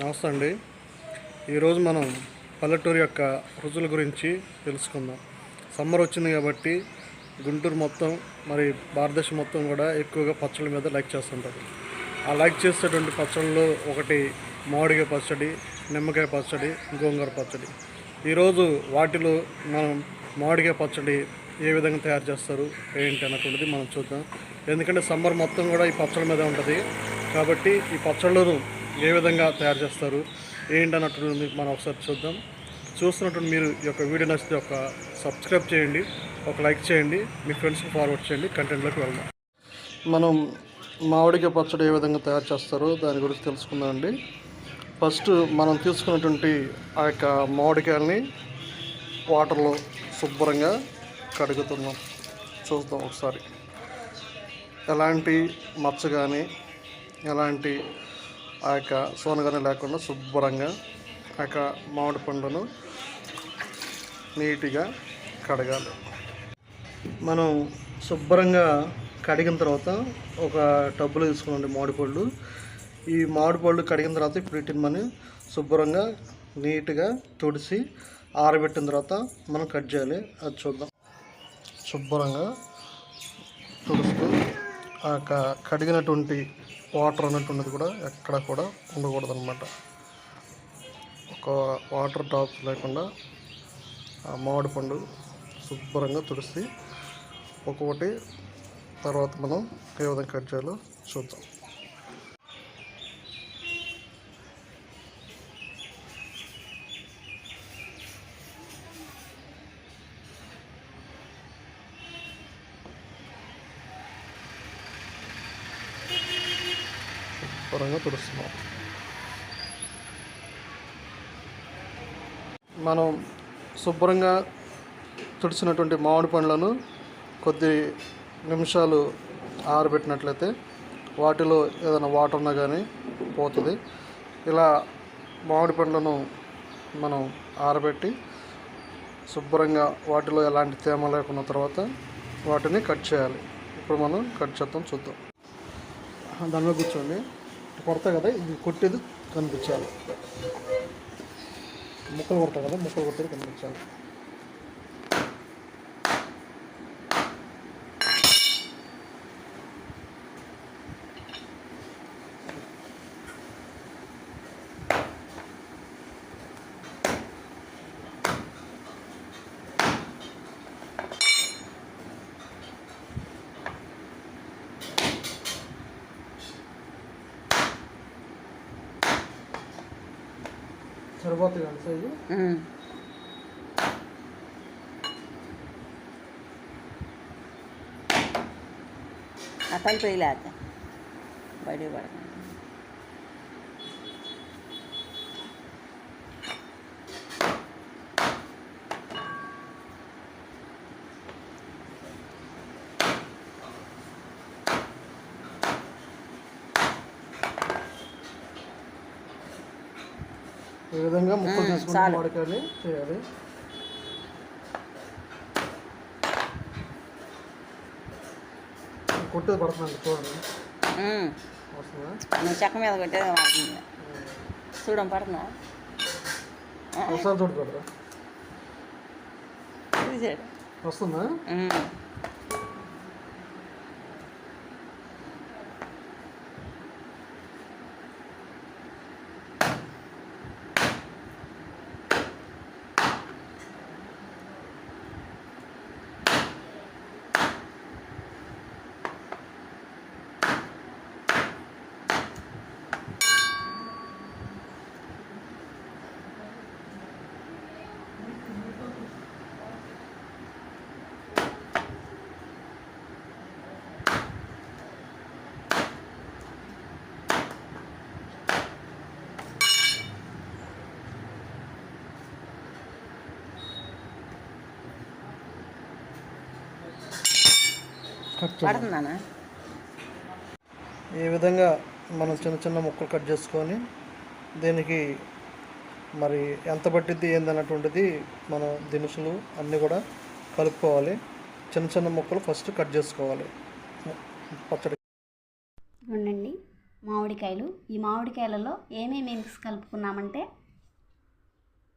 నమస్తే అండి. ఈరోజు మనం పల్లెటూరు యొక్క రుచుల గురించి తెలుసుకుందాం. సమ్మర్ వచ్చింది కాబట్టి గుంటూరు మొత్తం మరి భారతదేశం మొత్తం కూడా ఎక్కువగా పచ్చళ్ళ మీద లైక్ చేస్తుంటారు. ఆ లైక్ చేసేటువంటి పచ్చళ్ళలో ఒకటి మామిడికాయ పచ్చడి నిమ్మకాయ పచ్చడి గోంగూర పచ్చడి. ఈరోజు వాటిలో మనం మామిడికాయ పచ్చడి ఏ విధంగా తయారు చేస్తారు ఏంటి అన్నటువంటిది మనం చూద్దాం. ఎందుకంటే సమ్మర్ మొత్తం కూడా ఈ పచ్చళ్ళ మీద ఉంటుంది. కాబట్టి ఈ పచ్చళ్ళను ఏ విధంగా తయారు చేస్తారు ఏంటి అన్నటువంటిది మనం ఒకసారి చూద్దాం. చూస్తున్నటువంటి మీరు ఈ యొక్క వీడియో నచ్చితే ఒక సబ్స్క్రైబ్ చేయండి ఒక లైక్ చేయండి మీ ఫ్రెండ్స్కి ఫార్వర్డ్ చేయండి కంటెంట్లోకి వెళ్దాం. మనం మామిడికాయ పచ్చడి ఏ విధంగా తయారు చేస్తారో దాని గురించి తెలుసుకుందామండి ఫస్ట్ మనం తీసుకున్నటువంటి ఆ యొక్క మామిడికాయలని వాటర్లో శుభ్రంగా కడుగుతున్నాం. చూద్దాం ఒకసారి. ఎలాంటి మచ్చ కానీ ఎలాంటి ఆ యొక్క సోనగానే లేకుండా శుభ్రంగా ఆ యొక్క మామిడి పండును నీట్గా కడగాలి. మనం శుభ్రంగా కడిగిన తర్వాత ఒక టబ్బులో తీసుకోండి మామిడిపళ్ళు ఈ మామిడిపళ్ళు కడిగిన తర్వాత ఇప్పుడు వీటిని మనం శుభ్రంగా నీట్గా తుడిసి ఆరబెట్టిన తర్వాత మనం కట్ చేయాలి. అది చూద్దాం. శుభ్రంగా తుడుస్తూ ఆ యొక్క కడిగినటువంటి వాటర్ అనేటువంటిది కూడా ఎక్కడ కూడా ఉండకూడదు అనమాట ఒక వాటర్ డ్రాప్స్ లేకుండా ఆ మామిడి పండు శుభ్రంగా తుడిసి ఒక్కొక్కటి తర్వాత మనం ఏ విధంగా కట్ చేయాలో చూద్దాం. శుభ్రంగా తుడుస్తున్నాం మనం శుభ్రంగా తుడిచినటువంటి మామిడి పండ్లను కొద్ది నిమిషాలు ఆరబెట్టినట్లయితే వాటిలో ఏదైనా వాటర్ ఉన్నా కానీ పోతుంది. ఇలా మామిడి పండ్లను మనం ఆరబెట్టి శుభ్రంగా వాటిలో ఎలాంటి తేమ లేకున్న తర్వాత వాటిని కట్ చేయాలి. ఇప్పుడు మనం కట్ చేద్దాం చూద్దాం. దానిలో కూర్చోండి. కొడతా కదా ఇది కొట్టేది కనిపించాలి. ముక్కలు కొడతా కదా ముక్కలు కొట్టేది కనిపించాలి. సరిపోతుంది కదా సైజు ఆ తలుపు వేయలేక బయట ఈ విధంగా ముక్కలు చాలు. మామిడికాయని చేయాలి. కొట్టేది పడుతుందండి చూడండి. వస్తుందా? చెక్క మీద కొట్టేది పడుతుంది. చూడం పడుతుందా? ఒకసారి చూడు వస్తుందా? పడుతుందానా? ఈ విధంగా మనం చిన్న చిన్న ముక్కలు కట్ చేసుకొని దీనికి మరి ఎంత పట్టిద్ది ఏందన్నటువంటిది మనం దినుసులు అన్నీ కూడా కలుపుకోవాలి. చిన్న చిన్న ముక్కలు ఫస్ట్ కట్ చేసుకోవాలి. పచ్చడి ఉండండి. మామిడికాయలు. ఈ మామిడికాయలలో ఏమేమి మిక్స్ కలుపుకున్నామంటే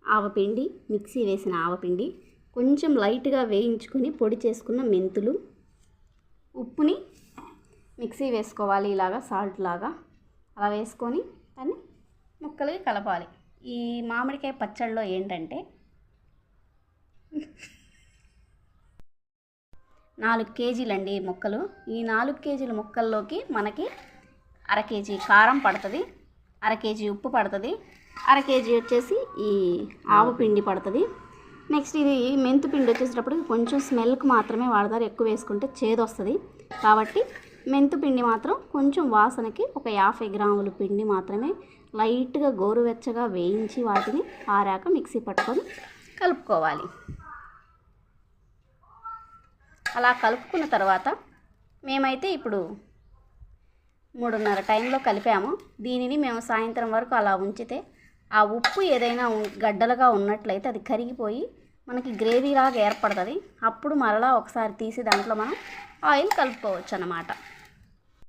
ఆవపిండి మిక్సీ వేసిన ఆవపిండి కొంచెం లైట్గా వేయించుకొని పొడి చేసుకున్న మెంతులు ఉప్పుని మిక్సీ వేసుకోవాలి ఇలాగా సాల్ట్ లాగా. అలా వేసుకొని దాన్ని ముక్కలకి కలపాలి. ఈ మామిడికాయ పచ్చడిలో ఏంటంటే నాలుగు కేజీలండి మొక్కలు. ఈ నాలుగు కేజీల ముక్కల్లోకి మనకి అర కేజీ కారం పడుతుంది అర కేజీ ఉప్పు పడుతుంది అర కేజీ వచ్చేసి ఈ ఆవు పిండి పడుతుంది. నెక్స్ట్ ఇది మెంతు పిండి వచ్చేసేటప్పుడు కొంచెం స్మెల్కి మాత్రమే వాడతారు. ఎక్కువ వేసుకుంటే చేదు వస్తుంది కాబట్టి మెంతు పిండి మాత్రం కొంచెం వాసనకి ఒక యాభై గ్రాముల పిండి మాత్రమే లైట్గా గోరువెచ్చగా వేయించి వాటిని ఆరాక మిక్సీ పట్టుకొని కలుపుకోవాలి. అలా కలుపుకున్న తర్వాత మేమైతే ఇప్పుడు మూడున్నర టైంలో కలిపాము. దీనిని మేము సాయంత్రం వరకు అలా ఉంచితే ఆ ఉప్పు ఏదైనా గడ్డలుగా ఉన్నట్లయితే అది కరిగిపోయి మనకి గ్రేవీ లాగా ఏర్పడుతుంది. అప్పుడు మరలా ఒకసారి తీసి దాంట్లో మనం ఆయిల్ కలుపుకోవచ్చు అన్నమాట